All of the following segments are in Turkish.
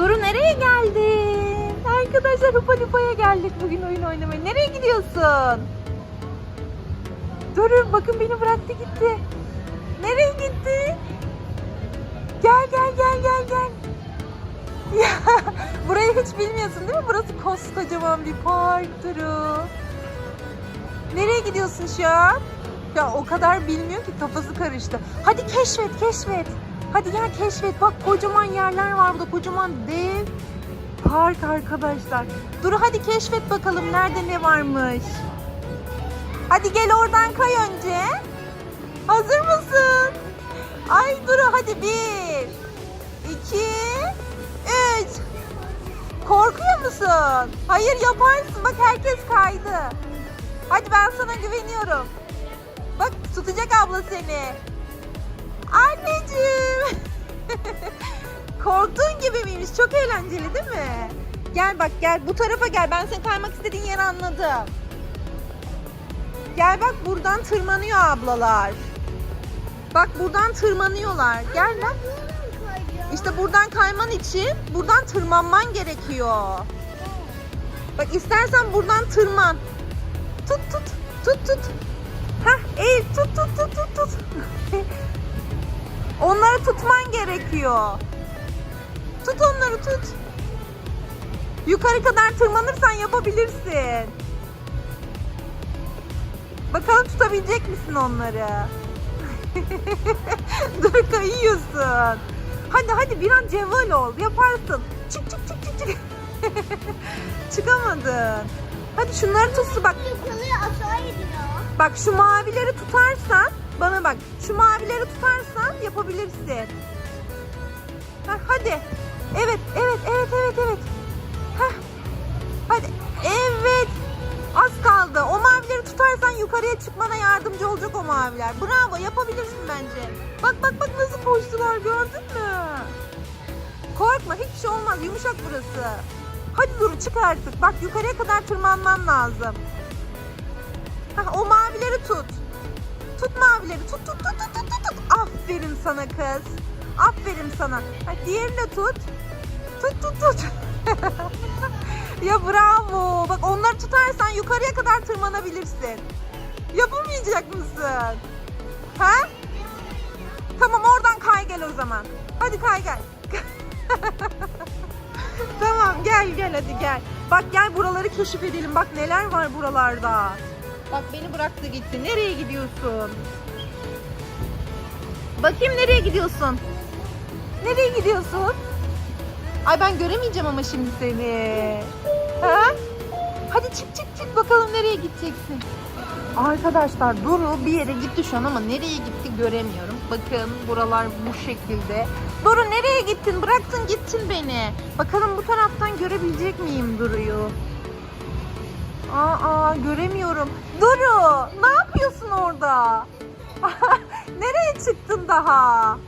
Duru nereye geldin? Arkadaşlar Hupa Lupa'ya geldik bugün oyun oynamaya. Nereye gidiyorsun? Duru bakın beni bıraktı gitti. Nereye gitti? Gel gel gel gel gel. Ya burayı hiç bilmiyorsun değil mi? Burası koskocaman bir park Duru. Nereye gidiyorsun şu an? Ya o kadar bilmiyor ki kafası karıştı. Hadi keşfet keşfet. Hadi gel keşfet. Bak kocaman yerler var burada. Kocaman dev park arkadaşlar. Duru hadi keşfet bakalım nerede ne varmış. Hadi gel oradan kay önce. Hazır mısın? Ay Duru hadi bir, iki, üç. Korkuyor musun? Hayır yaparsın. Bak herkes kaydı. Hadi ben sana güveniyorum. Bak tutacak abla seni. Anneciğim. Korktuğun gibi miymiş? Çok eğlenceli değil mi? Gel bak gel bu tarafa gel. Ben senin kaymak istediğin yeri anladım. Gel bak buradan tırmanıyor ablalar. Bak buradan tırmanıyorlar. Gel bak. İşte buradan kayman için buradan tırmanman gerekiyor. Bak istersen buradan tırman. Tut tut tut tut. Hah eğil tut tut tut tut tut. onları tutman gerekiyor. Tut onları tut. Yukarı kadar tırmanırsan yapabilirsin. Bakalım tutabilecek misin onları? Dur kayıyorsun. Hadi hadi bir an cevval ol. Yaparsın. Çık çık çık çık çık. Çıkamadın. Hadi şunları tutsu bak. Yukarıya aşağı gidiyor. Bak şu mavileri tutarsan bana bak. Şu mavileri tutarsan yapabilirsin. Hah, hadi. Evet, evet, evet, evet, evet. Hah. Hadi. Evet. Az kaldı. O mavileri tutarsan yukarıya çıkmana yardımcı olacak o maviler. Bravo, yapabilirsin bence. Bak bak bak nasıl koştular gördün mü? Korkma, hiçbir şey olmaz. Yumuşak burası. Hadi dur çık artık. Bak yukarıya kadar tırmanman lazım. Hah, o mavileri tut. Tut mavileri. Tut tut tut tut tut tut. Aferin sana kız. Aferin sana. Ha, diğerini de tut. Tut tut tut. ya bravo. Bak onları tutarsan yukarıya kadar tırmanabilirsin. Yapamayacak mısın? Ha? Tamam oradan kay gel o zaman. Hadi kay gel. tamam gel gel hadi gel. Bak gel buraları keşfedelim. Bak neler var buralarda. Bak beni bıraktı gitti. Nereye gidiyorsun? Bakayım nereye gidiyorsun? Nereye gidiyorsun? Ay ben göremeyeceğim ama şimdi seni. Ha? Hadi çık çık çık bakalım nereye gideceksin. Arkadaşlar Duru bir yere gitti şu an ama nereye gitti göremiyorum. Bakın buralar bu şekilde. Duru nereye gittin? Bıraktın gittin beni. Bakalım bu taraftan görebilecek miyim Duru'yu? Aa göremiyorum. Duru ne yapıyorsun orada? nereye çıktın daha?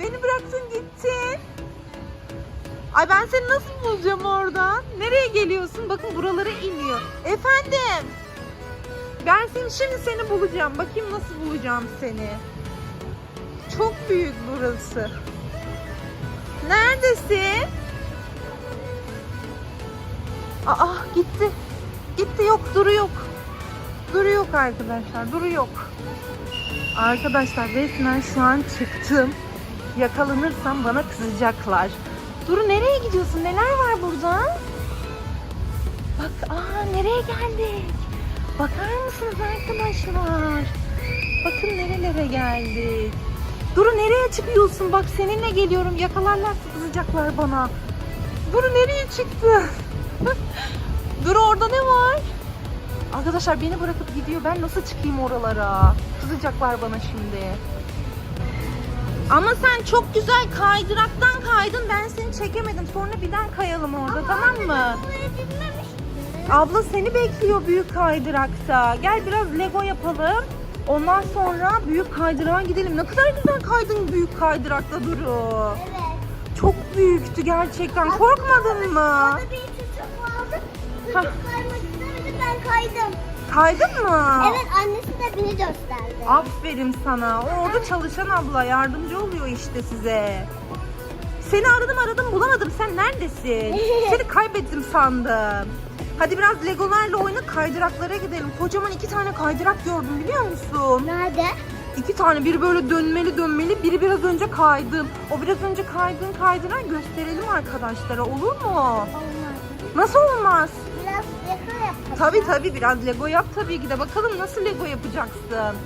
Beni bıraktın gittin. Ay ben seni nasıl bulacağım oradan? Nereye geliyorsun? Bakın buralara iniyor. Efendim. Ben seni şimdi seni bulacağım. Bakayım nasıl bulacağım seni. Çok büyük burası. Neredesin? Aa gitti. Gitti yok duru yok. Duru yok arkadaşlar. Duru yok. Arkadaşlar resmen şu an çıktım. Yakalanırsam bana kızacaklar. Duru nereye gidiyorsun? Neler var burada? Bak aa nereye geldik? Bakar mısınız arkadaşlar? Bakın nerelere geldik. Duru nereye çıkıyorsun? Bak seninle geliyorum. Yakalarlarsa kızacaklar bana. Duru nereye çıktı? Duru orada ne var? Arkadaşlar beni bırakıp gidiyor. Ben nasıl çıkayım oralara? Kızacaklar bana şimdi. Ama sen çok güzel kaydıraktan kaydın. Ben seni çekemedim. Sonra bir daha kayalım orada tamam mı? Abla seni bekliyor büyük kaydırakta. Gel biraz Lego yapalım. Ondan sonra büyük kaydırağa gidelim. Ne kadar güzel kaydın büyük kaydırakta Duru. Evet. Çok büyüktü gerçekten. Korkmadın mı? Orada bir kaymak istemedi ben kaydım. Kaydın mı? Evet annesi de beni gösterdi. Aferin sana. O orada çalışan abla yardımcı oluyor işte size. Seni aradım aradım bulamadım. Sen neredesin? Seni kaybettim sandım. Hadi biraz legolarla oyna kaydıraklara gidelim. Kocaman iki tane kaydırak gördüm biliyor musun? Nerede? İki tane biri böyle dönmeli dönmeli biri biraz önce kaydım. O biraz önce kaydığın kaydırağı gösterelim arkadaşlara olur mu? Olmaz. Nasıl olmaz? Tabii tabii biraz Lego yap tabii ki de. Bakalım nasıl Lego yapacaksın.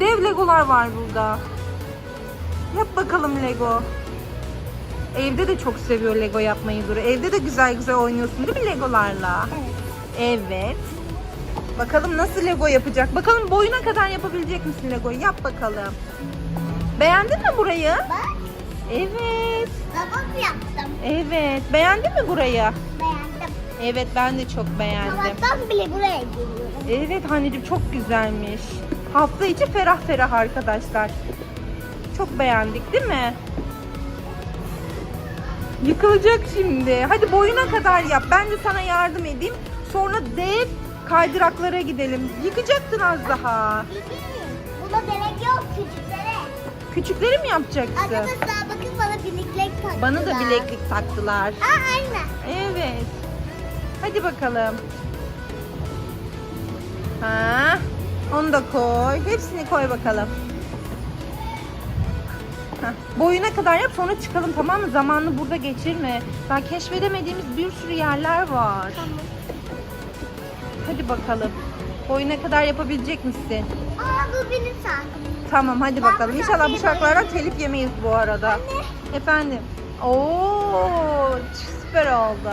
Dev Legolar var burada. Yap bakalım Lego. Evde de çok seviyor Lego yapmayı Duru. Evde de güzel güzel oynuyorsun değil mi Legolarla? Evet. Evet. Bakalım nasıl Lego yapacak? Bakalım boyuna kadar yapabilecek misin Lego'yu? Yap bakalım. Beğendin mi burayı? Bak. Evet. Tabak yaptım. Evet. Beğendin mi burayı? Beğendim. Evet ben de çok beğendim. Tabaktan bile buraya geliyorum. Evet anneciğim çok güzelmiş. Hafta içi ferah ferah arkadaşlar. Çok beğendik değil mi? Yıkılacak şimdi. Hadi boyuna kadar yap. Ben de sana yardım edeyim. Sonra dev kaydıraklara gidelim. Yıkacaktın az daha. Buna gerek yok küçüklere. Küçükleri mi yapacaksın? Arkadaşlar bakın bana bileklik taktılar. Bana da bileklik taktılar. Aa aynen. Evet. Hadi bakalım. Ha, onu da koy. Hepsini koy bakalım. Heh, boyuna kadar yap sonra çıkalım tamam mı? Zamanını burada geçirme. Daha keşfedemediğimiz bir sürü yerler var. Tamam. Hadi bakalım. Boyuna kadar yapabilecek misin? Aa bu benim saatim. Tamam hadi Ben bakalım. bu İnşallah bu şarkılardan telif yemeyiz bu arada. Anne. Efendim. Oo, süper oldu.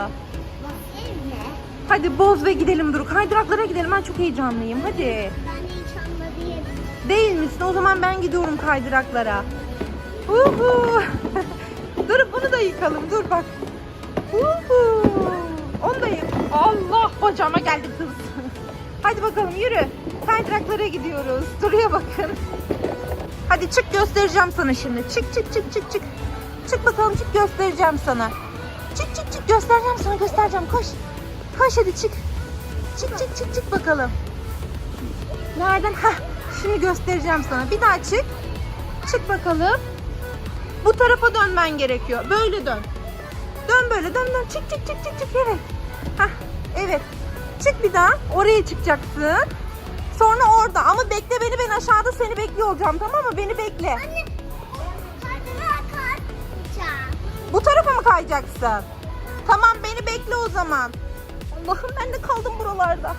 Hadi boz ve gidelim Duru. Kaydıraklara gidelim. Ben çok heyecanlıyım. Hadi. Ben de hiç anladım. Değil misin? O zaman ben gidiyorum kaydıraklara. Uhu. dur bunu da yıkalım. Dur bak. Uhu. Onu da yık. Allah bacağıma geldi kız. Hadi bakalım yürü. Kaydıraklara gidiyoruz. Duruya bakın. Hadi çık göstereceğim sana şimdi. Çık çık çık çık çık. Çık bakalım çık göstereceğim sana. Çık çık çık göstereceğim sana göstereceğim. Koş. Koş hadi çık. Çık çık çık çık bakalım. Nereden? Heh, şimdi göstereceğim sana. Bir daha çık. Çık bakalım. Bu tarafa dönmen gerekiyor. Böyle dön. Dön böyle dön dön. Çık çık çık çık çık. Evet. Heh, evet. Çık bir daha. Oraya çıkacaksın. Sonra orada. Ama bekle beni ben aşağıda seni bekliyor olacağım tamam mı? Beni bekle. Anne. Bu tarafa mı kayacaksın? Tamam beni bekle o zaman. Allah'ım ben de kaldım buralarda.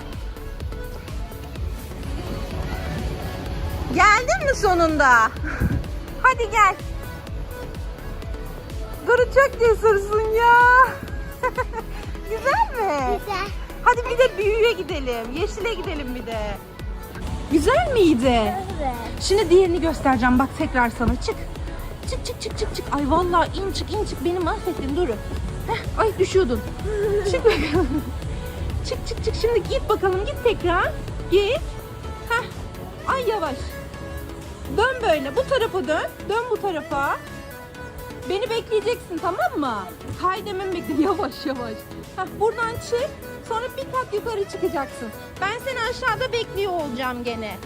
Geldin mi sonunda? Hadi gel. Duru çok cesursun ya. Güzel mi? Güzel. Hadi bir de büyüye gidelim. Yeşile gidelim bir de. Güzel miydi? Evet. Şimdi diğerini göstereceğim. Bak tekrar sana. Çık. Çık çık çık çık çık. Ay vallahi in çık in çık. Beni mahvettin Duru. Heh, ay düşüyordun. çık bakalım. Çık çık çık. Şimdi git bakalım. Git tekrar. Git. Heh. Ay yavaş. Dön böyle. Bu tarafa dön. Dön bu tarafa. Beni bekleyeceksin tamam mı? Kay dememi bekle. Yavaş yavaş. Heh, buradan çık. Sonra bir kat yukarı çıkacaksın. Ben seni aşağıda bekliyor olacağım gene.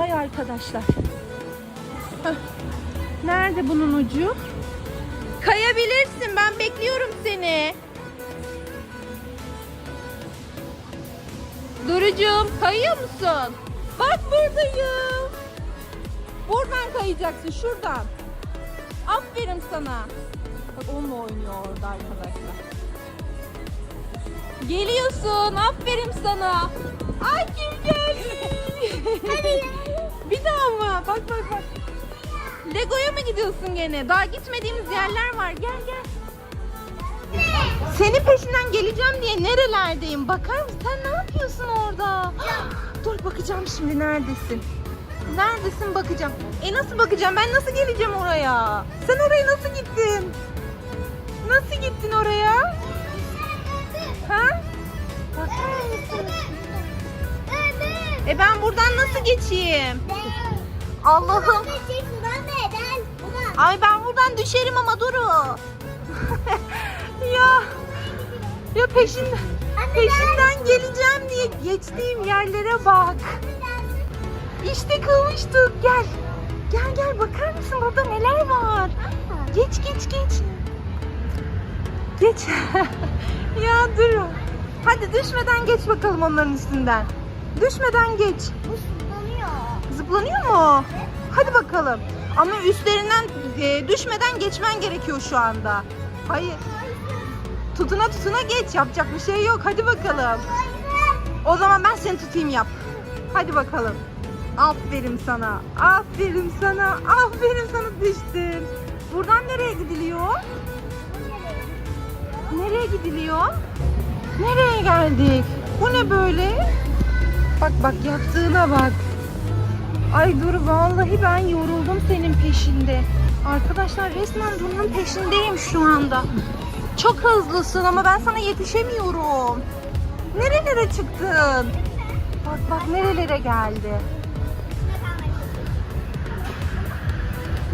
Ay arkadaşlar. Heh. Nerede bunun ucu? Kayabilirsin. Ben bekliyorum seni. Durucuğum kayıyor musun? Bak buradayım. Buradan kayacaksın şuradan. Aferin sana. Bak onunla oynuyor orada arkadaşlar. Geliyorsun. Aferin sana. Ay kim geldi? Bir daha mı? Bak bak bak. Lego'ya mı gidiyorsun gene? Daha gitmediğimiz yerler var. Gel gel. Senin peşinden geleceğim diye nerelerdeyim? Bakar mısın? Sen ne yapıyorsun orada? Dur bakacağım şimdi neredesin? Neredesin bakacağım. E nasıl bakacağım? Ben nasıl geleceğim oraya? Sen oraya nasıl gittin? Nasıl gittin oraya? Ha? Bakar mısın? E ben buradan nasıl geçeyim? Allah'ım. Ay ben buradan düşerim ama Duru. ya. Ya peşinden peşinden geleceğim diye geçtiğim yerlere bak. İşte kılmıştık. Gel. Gel gel bakar mısın burada neler var? Geç geç geç. Geç. ya dur. Hadi düşmeden geç bakalım onların üstünden. Düşmeden geç. Zıplanıyor. Zıplanıyor mu? Hadi bakalım. Ama üstlerinden e, düşmeden geçmen gerekiyor şu anda. Hayır. Tutuna tutuna geç. Yapacak bir şey yok. Hadi bakalım. O zaman ben seni tutayım yap. Hadi bakalım. Aferin sana. Aferin sana. Aferin sana düştün. Buradan nereye gidiliyor? Nereye gidiliyor? Nereye geldik? Bu ne böyle? Bak bak yaptığına bak. Ay dur vallahi ben yoruldum senin peşinde. Arkadaşlar resmen bunun peşindeyim şu anda. Çok hızlısın ama ben sana yetişemiyorum. Nerelere çıktın? Bak bak nerelere geldi.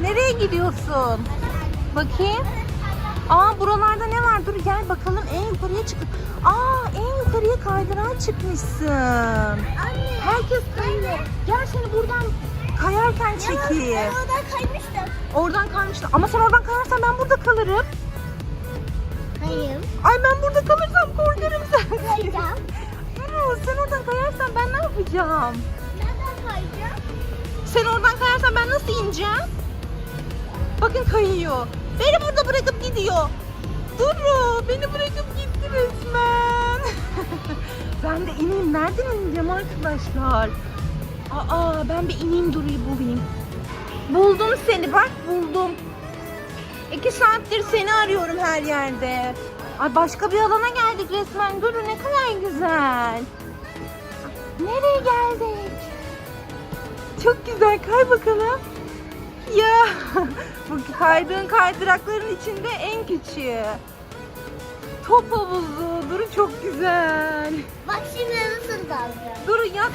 Nereye gidiyorsun? Bakayım. Aa buralarda ne var? Dur gel bakalım en yukarıya çıkıp. Aa en yukarıya kaydırağa çıkmışsın. Anne. Herkes kayıyor. Gel seni buradan kayarken çekeyim. Ben oradan kaymıştım. Oradan kaymıştın. Ama sen oradan kayarsan ben burada kalırım. Ay ben burada kalırsam korkarım sen. Kayacağım. Yürü, sen oradan kayarsan ben ne yapacağım? Nereden kayacağım? Sen oradan kayarsan ben nasıl ineceğim? Bakın kayıyor. Beni burada bırakıp gidiyor. Duru beni bırakıp gitti resmen. ben de ineyim. Nereden ineceğim arkadaşlar? Aa ben bir ineyim Duru'yu bulayım. Buldum seni bak buldum. İki saattir seni arıyorum her yerde. Ay başka bir alana geldik resmen. Duru ne kadar güzel. Nereye geldik? Çok güzel kay bakalım. Ya bu kaydığın kaydırakların içinde en küçüğü. Top havuzu. Duru çok güzel. Bak şimdi nasıl dalacağım. Duru yat.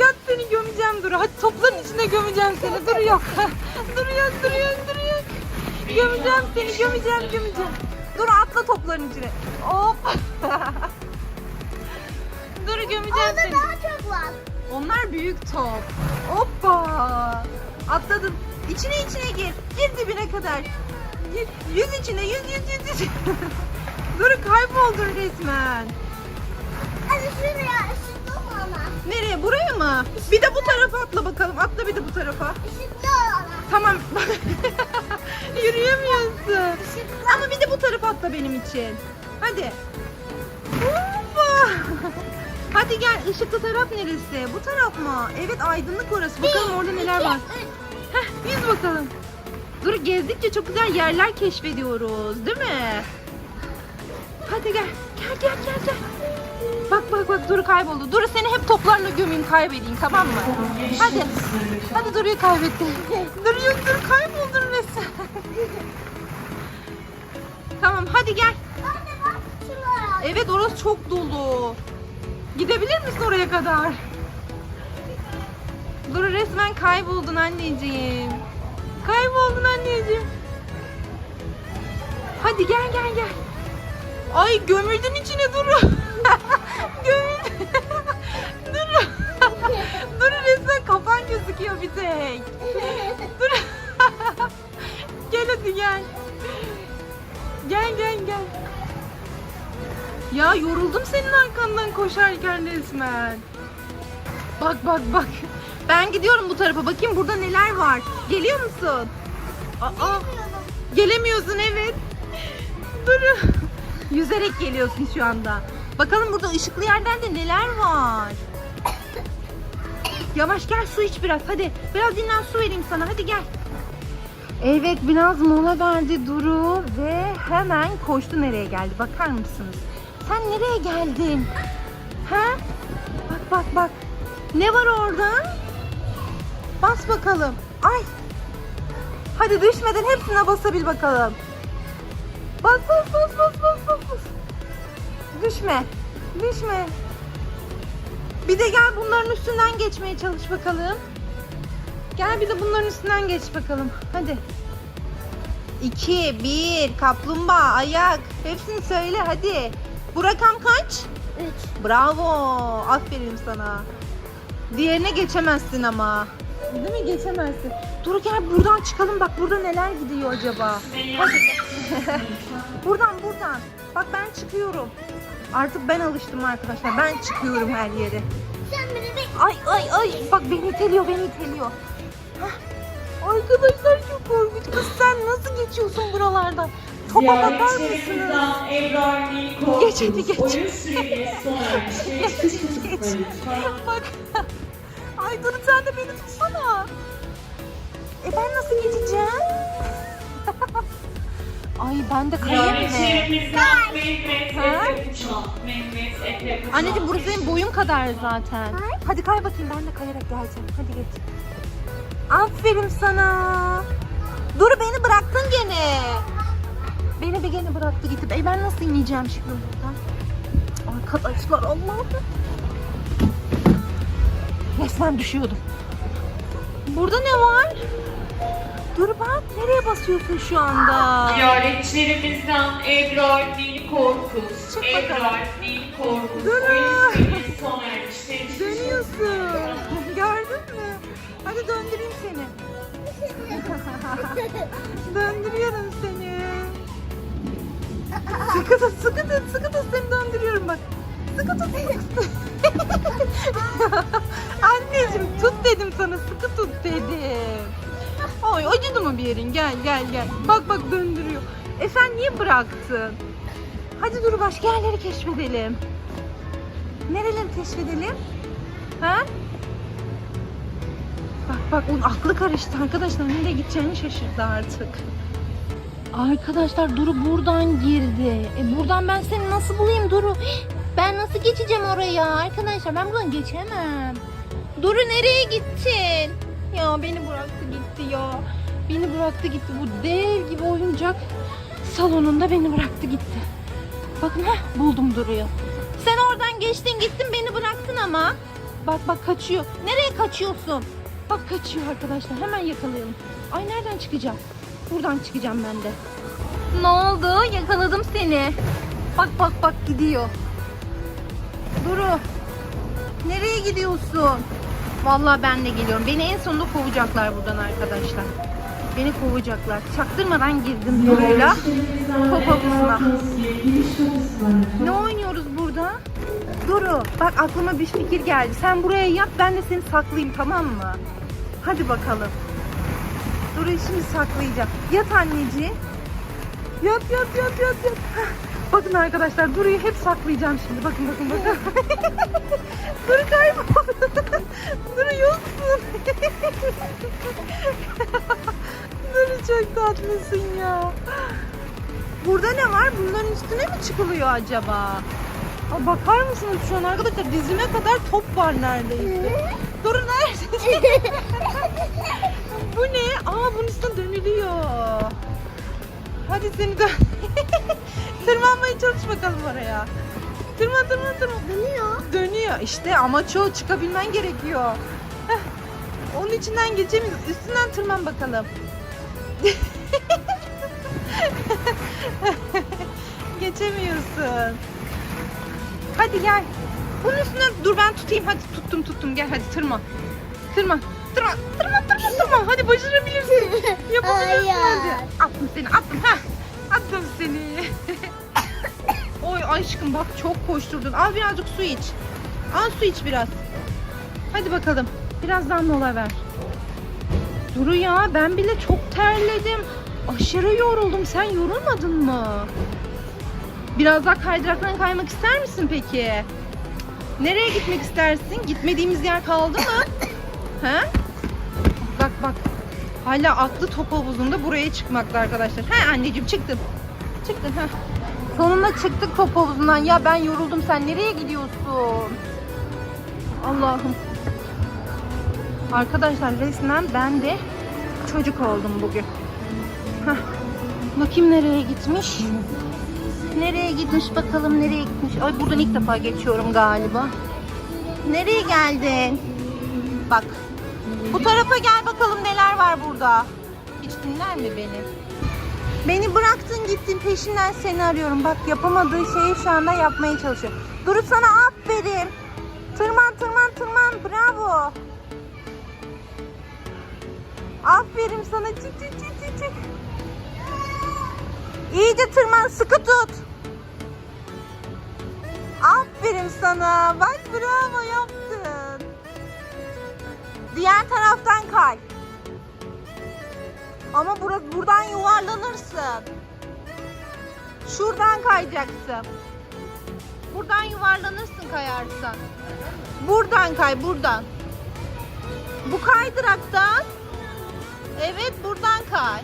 Yat seni gömeceğim Duru. Hadi topların içine gömeceğim seni. Duru yok. Duru yok, Duru yok, Duru yok. Gömeceğim seni, gömeceğim, gömeceğim. Duru atla topların içine. Hop. Duru gömeceğim Orada seni. daha çok var. Onlar büyük top. Hoppa. Atladın. İçine içine gir. Gir dibine kadar. Gir. Yüz içine. Yüz yüz yüz yüz. Dur kayboldun resmen. Hadi şuraya ışıklı olana. Nereye? Buraya mı? Bir de bu tarafa atla bakalım. Atla bir de bu tarafa. Işıklı. Tamam. Yürüyemiyorsun. Ama bir de bu tarafa atla benim için. Hadi. Hoppa. Hadi gel. Işıklı taraf neresi? Bu taraf mı? Evet aydınlık orası. Bakalım orada neler var. Heh, yüz bakalım. Dur gezdikçe çok güzel yerler keşfediyoruz, değil mi? Hadi gel. Gel gel gel gel. Bak bak bak Duru kayboldu. Duru seni hep toplarla gömeyim kaybedeyim tamam mı? Hadi. Hadi Duru'yu kaybettim. Duru yok Duru kayboldun resmen. tamam hadi gel. Evet orası çok dolu. Gidebilir misin oraya kadar? Duru resmen kayboldun anneciğim. Kayboldun anneciğim. Hadi gel gel gel. Ay gömüldün içine Duru. Duru. Duru resmen kafan gözüküyor bir tek. Duru. gel hadi gel. Gel gel gel. Ya yoruldum senin arkandan koşarken resmen. Bak bak bak. Ben gidiyorum bu tarafa. Bakayım burada neler var. Geliyor musun? Aa, gelemiyorsun evet. Dur. Yüzerek geliyorsun şu anda. Bakalım burada ışıklı yerlerde neler var. Yavaş gel su iç biraz hadi. Biraz dinlen su vereyim sana hadi gel. Evet biraz mola verdi Duru ve hemen koştu nereye geldi bakar mısınız? Sen nereye geldin? Ha? Bak bak bak. Ne var orada? Bas bakalım. Ay. Hadi düşmeden hepsine basabil bakalım. Bas bas bas bas. Düşme. Düşme. Bir de gel bunların üstünden geçmeye çalış bakalım. Gel bir de bunların üstünden geç bakalım. Hadi. 2, 1, kaplumbağa, ayak. Hepsini söyle hadi. Bu rakam kaç? Üç. Bravo. Aferin sana. Diğerine geçemezsin ama. Değil mi? Geçemezsin. Dur gel buradan çıkalım bak burada neler gidiyor acaba. Hadi. buradan buradan. Bak ben çıkıyorum. Artık ben alıştım arkadaşlar. Ben çıkıyorum her yere. Sen beni bir Ay ay ay. Bak beni iteliyor beni iteliyor. Hah. Arkadaşlar çok korkunç. Kız sen nasıl geçiyorsun buralardan? Topa bakar mısınız? Ziyaretçilerimizden Ebrar Geç hadi, geç. Oyun süreniz sona ermiştir. Geç, geç. Bak. Ay dur sen de beni tutsana. E ben nasıl geçeceğim? Ay ben de kayayım mı? Anneciğim burası benim boyum kadar zaten. Hadi kay bakayım ben de kayarak geleceğim. Hadi geç. Aferin sana. Dur beni bıraktın gene. Beni bir gene bıraktı gitti. E ben nasıl ineceğim şimdi buradan? Arkadaşlar Allah'ım. Resmen düşüyordum. Burada ne var? Dur bak nereye basıyorsun şu anda? Ziyaretçilerimizden Ebrar Nil Korkut. Çık bakalım. Ebrar Nil Korkut. Dur. Sona. Dönüyorsun. Gördün mü? Hadi döndüreyim seni. Döndürüyorum seni. Sıkı tut, sıkı tut, sıkı tut seni döndürüyorum bak. Sıkı tut, sıkı tut. Anneciğim tut dedim sana, sıkı tut dedim. Ay acıdı mı bir yerin? Gel gel gel. Bak bak döndürüyor. E sen niye bıraktın? Hadi dur başka yerleri keşfedelim. Nereleri keşfedelim? Ha? Bak bak onun aklı karıştı arkadaşlar. Nereye gideceğini şaşırdı artık. Arkadaşlar Duru buradan girdi. E buradan ben seni nasıl bulayım Duru? Ben nasıl geçeceğim oraya arkadaşlar? Ben buradan geçemem. Duru nereye gittin? Ya beni bıraktı gitti ya. Beni bıraktı gitti. Bu dev gibi oyuncak salonunda beni bıraktı gitti. Bakın heh, buldum Duru'yu. Sen oradan geçtin gittin beni bıraktın ama. Bak bak kaçıyor. Nereye kaçıyorsun? Bak kaçıyor arkadaşlar. Hemen yakalayalım. Ay nereden çıkacağım? Buradan çıkacağım ben de. Ne oldu? Yakaladım seni. Bak bak bak gidiyor. Duru. Nereye gidiyorsun? Vallahi ben de geliyorum. Beni en sonunda kovacaklar buradan arkadaşlar. Beni kovacaklar. Çaktırmadan girdim Duru'yla. Top. Ne oynuyoruz burada? Duru bak aklıma bir fikir geldi. Sen buraya yat ben de seni saklayayım tamam mı? Hadi bakalım. Duru'yu şimdi saklayacağım. Yat anneciğim. Yat yat yat yat yat. Bakın arkadaşlar Duru'yu hep saklayacağım şimdi. Bakın bakın bakın. Duru kayboldu. Duru yoksun. Duru çok tatlısın ya. Burada ne var? Bunların üstüne mi çıkılıyor acaba? Aa, bakar mısınız şu an arkadaşlar dizime kadar top var neredeyse. Durun nerede? Bu ne? Aa bunun üstüne dönülüyor. Hadi seni dön. Tırmanmaya çalış bakalım oraya. Tırman tırman tırman. dönüyor. Dönüyor işte amaç o çıkabilmen gerekiyor. Heh, Onun içinden geçemiyoruz. Üstünden tırman bakalım. Geçemiyorsun. Hadi gel. Bunun üstüne dur ben tutayım. Hadi tuttum tuttum. Gel hadi tırman. Tırman. Tırman. Tırman tırman tırman. Hadi başarabilirsin. Yapabilirsin hadi. Attım seni attım. ha. Attım seni. Oy aşkım bak çok koşturdun. Al birazcık su iç. Al su iç biraz. Hadi bakalım. Birazdan mola ver. Duru ya ben bile çok terledim. Aşırı yoruldum. Sen yorulmadın mı? Biraz daha kaydıraktan kaymak ister misin peki? Nereye gitmek istersin? Gitmediğimiz yer kaldı mı? He? Bak bak. Hala aklı top havuzunda buraya çıkmakta arkadaşlar. He anneciğim çıktım. Çıktın ha. Sonunda çıktık top havuzundan. Ya ben yoruldum. Sen nereye gidiyorsun? Allah'ım. Arkadaşlar resmen ben de çocuk oldum bugün. Heh. Bakayım nereye gitmiş. Nereye gitmiş bakalım nereye gitmiş. Ay buradan ilk defa geçiyorum galiba. Nereye geldin? Bak. Bu tarafa gel bakalım neler var burada. Hiç dinler mi beni? Beni bıraktın gittin peşinden seni arıyorum. Bak yapamadığı şeyi şu anda yapmaya çalışıyor. Duru sana aferin. Tırman tırman tırman bravo. Aferin sana. Çık çık çık çık çık. İyice tırman sıkı tut. Aferin sana. Bak bravo yaptın. Diğer taraftan kay. Ama bura- buradan yuvarlanırsın. Şuradan kayacaksın. Buradan yuvarlanırsın kayarsan. Buradan kay buradan. Bu kaydıraktan. Evet buradan kay.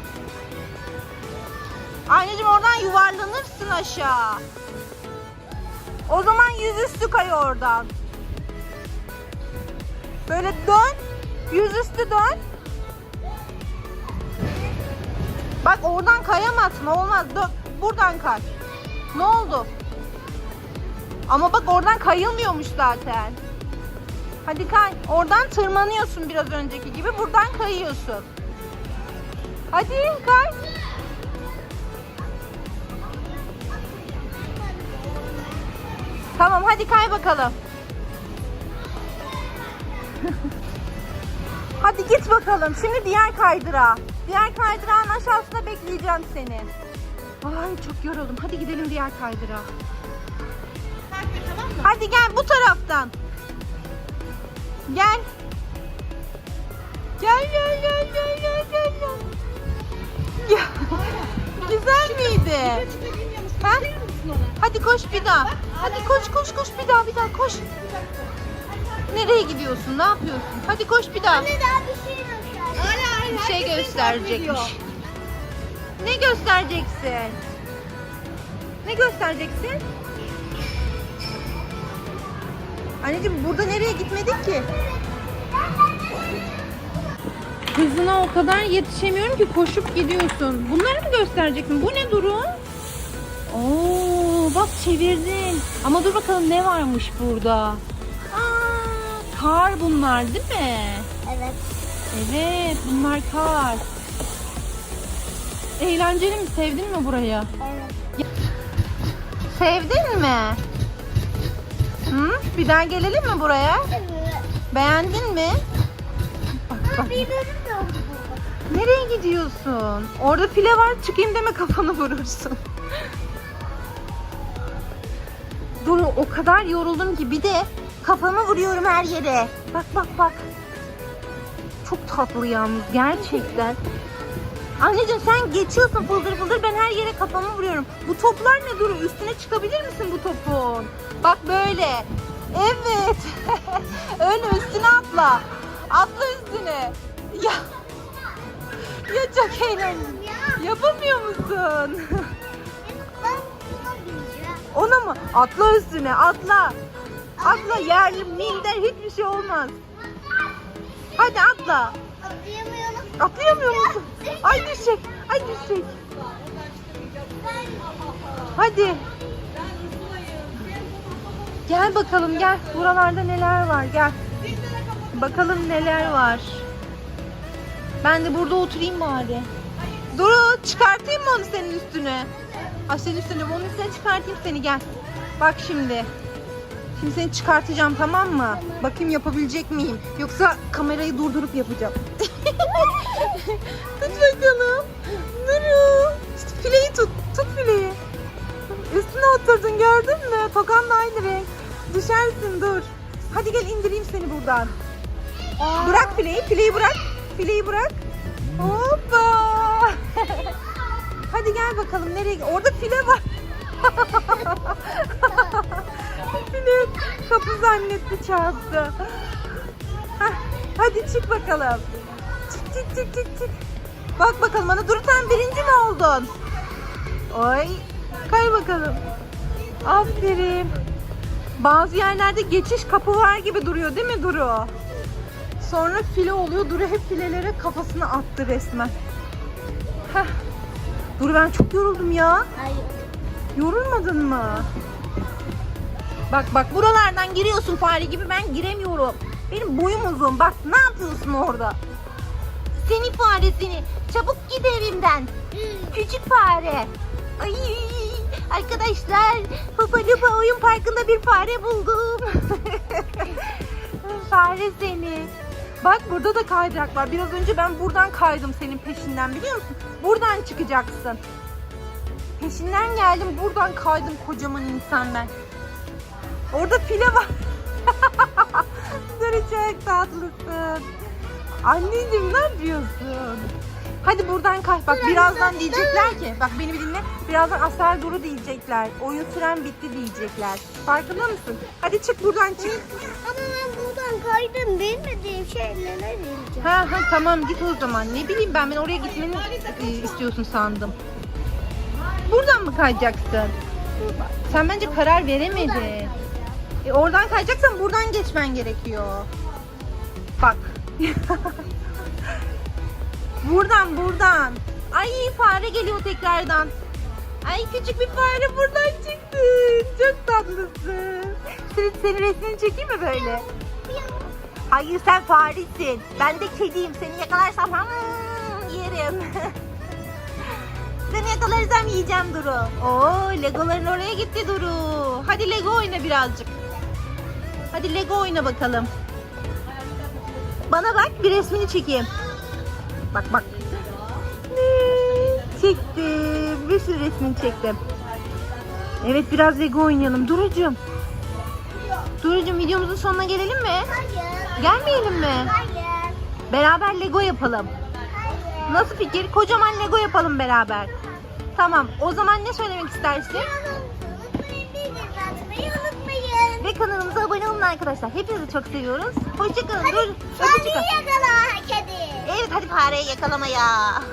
Anneciğim oradan yuvarlanırsın aşağı. O zaman yüzüstü kay oradan. Böyle dön. Yüzüstü dön. Bak oradan kayamazsın. Olmaz. Dön. Buradan kay. Ne oldu? Ama bak oradan kayılmıyormuş zaten. Hadi kay. Oradan tırmanıyorsun biraz önceki gibi. Buradan kayıyorsun. Hadi kay. Tamam hadi kay bakalım. Hadi git bakalım. Şimdi diğer kaydıra. Diğer kaydırağın aşağısında bekleyeceğim seni. Ay çok yoruldum. Hadi gidelim diğer kaydıra. Hadi gel bu taraftan. Gel. Gel gel gel gel gel gel. Güzel miydi? Ha? Hadi koş bir daha. Hadi koş koş koş bir daha bir daha koş. Nereye gidiyorsun? Ne yapıyorsun? Hadi koş bir daha. Anne daha bir şey göster. Bir şey gösterecekmiş. Ne göstereceksin? Ne göstereceksin? Anneciğim burada nereye gitmedik ki? Hızına o kadar yetişemiyorum ki koşup gidiyorsun. Bunları mı göstereceksin? Bu ne Duru? Oo, bak çevirdin. Ama dur bakalım ne varmış burada. Kar bunlar değil mi? Evet. Evet bunlar kar. Eğlenceli mi? Sevdin mi burayı? Evet. Sevdin mi? Hı? Bir daha gelelim mi buraya? Evet. Beğendin mi? Bak bak. Bir bölüm de oldu bu. Nereye gidiyorsun? Orada file var çıkayım deme kafanı vurursun. Dur o kadar yoruldum ki bir de kafamı vuruyorum her yere. Bak bak bak. Çok tatlı yalnız gerçekten. Anneciğim sen geçiyorsun fıldır fıldır ben her yere kafamı vuruyorum. Bu toplar ne Duru? Üstüne çıkabilir misin bu topun? Bak böyle. Evet. Öyle üstüne atla. Atla üstüne. Ya. Ya çok eğlendim. Yapamıyor musun? Ona mı? Atla üstüne atla. Atla yerli minder hiçbir şey olmaz. Hadi atla. Atlayamıyorum. Atlayamıyor musun? Ay düşecek. Ay düşecek. Hadi. Gel bakalım gel. Buralarda neler var gel. Bakalım neler var. Ben de burada oturayım bari. Duru çıkartayım mı onu senin üstüne? Ay senin üstüne onun üstüne çıkartayım seni gel. Bak şimdi. Şimdi seni çıkartacağım tamam mı? Bakayım yapabilecek miyim? Yoksa kamerayı durdurup yapacağım. tut bakalım. Duru. İşte fileyi tut. Tut fileyi. Üstüne oturdun gördün mü? Tokanla aynı renk. Düşersin dur. Hadi gel indireyim seni buradan. Bırak fileyi. Fileyi bırak. Fileyi bırak. Hoppa. Hadi gel bakalım nereye? Orada file var. file kapı zannetti çarptı. Hah, hadi çık bakalım. Çık çık çık çık çık. Bak bakalım bana Duru sen birinci mi oldun? Oy. Kay bakalım. Aferin. Bazı yerlerde geçiş kapı var gibi duruyor değil mi Duru? Sonra file oluyor. Duru hep filelere kafasını attı resmen. Heh. Duru ben çok yoruldum ya. Hayır. Yorulmadın mı? Bak bak buralardan giriyorsun fare gibi ben giremiyorum. Benim boyum uzun. Bak ne yapıyorsun orada? Seni fare seni. Çabuk git evimden. Küçük fare. Ay arkadaşlar Papa Lupa oyun parkında bir fare buldum. fare seni. Bak burada da kaydırak var. Biraz önce ben buradan kaydım senin peşinden biliyor musun? Buradan çıkacaksın. Peşinden geldim buradan kaydım kocaman insan ben. Orada file var. Çok tatlısın. Anneciğim ne yapıyorsun? Hadi buradan kay. Bak birazdan diyecekler ki. Bak beni bir dinle. Birazdan Asel Duru diyecekler. Oyun süren bitti diyecekler. Farkında mısın? Hadi çık buradan çık. Ama ben buradan kaydım. Bilmediğim şeylere bileceğim. Ha ha tamam git o zaman. Ne bileyim ben ben oraya gitmeni e, istiyorsun sandım. Buradan mı kayacaksın? Sen bence karar veremedin. E, oradan kayacaksan buradan geçmen gerekiyor. Bak. buradan buradan. Ay fare geliyor tekrardan. Ay küçük bir fare buradan çıktı. Çok tatlısın. Senin, senin resmini çekeyim mi böyle? Hayır sen faresin. Ben de kediyim. Seni yakalarsam hmm, yerim. Seni yakalarsam yiyeceğim Duru. Oo Legoların oraya gitti Duru. Hadi Lego oyna birazcık. Hadi Lego oyna bakalım. Bana bak bir resmini çekeyim. Bak bak. Çektim. Bir sürü resmini çektim. Evet biraz Lego oynayalım. Durucuğum. Durucuğum videomuzun sonuna gelelim mi? Hayır. Gelmeyelim mi? Hayır. Beraber Lego yapalım. Hayır. Nasıl fikir? Kocaman Lego yapalım beraber. Tamam. O zaman ne söylemek istersin? Ve kanalımıza abone olun arkadaşlar. Hepinizi çok seviyoruz. Hoşçakalın. Dur. Öpücük. Fareyi yakala kedi. Evet hadi fareyi yakalamaya.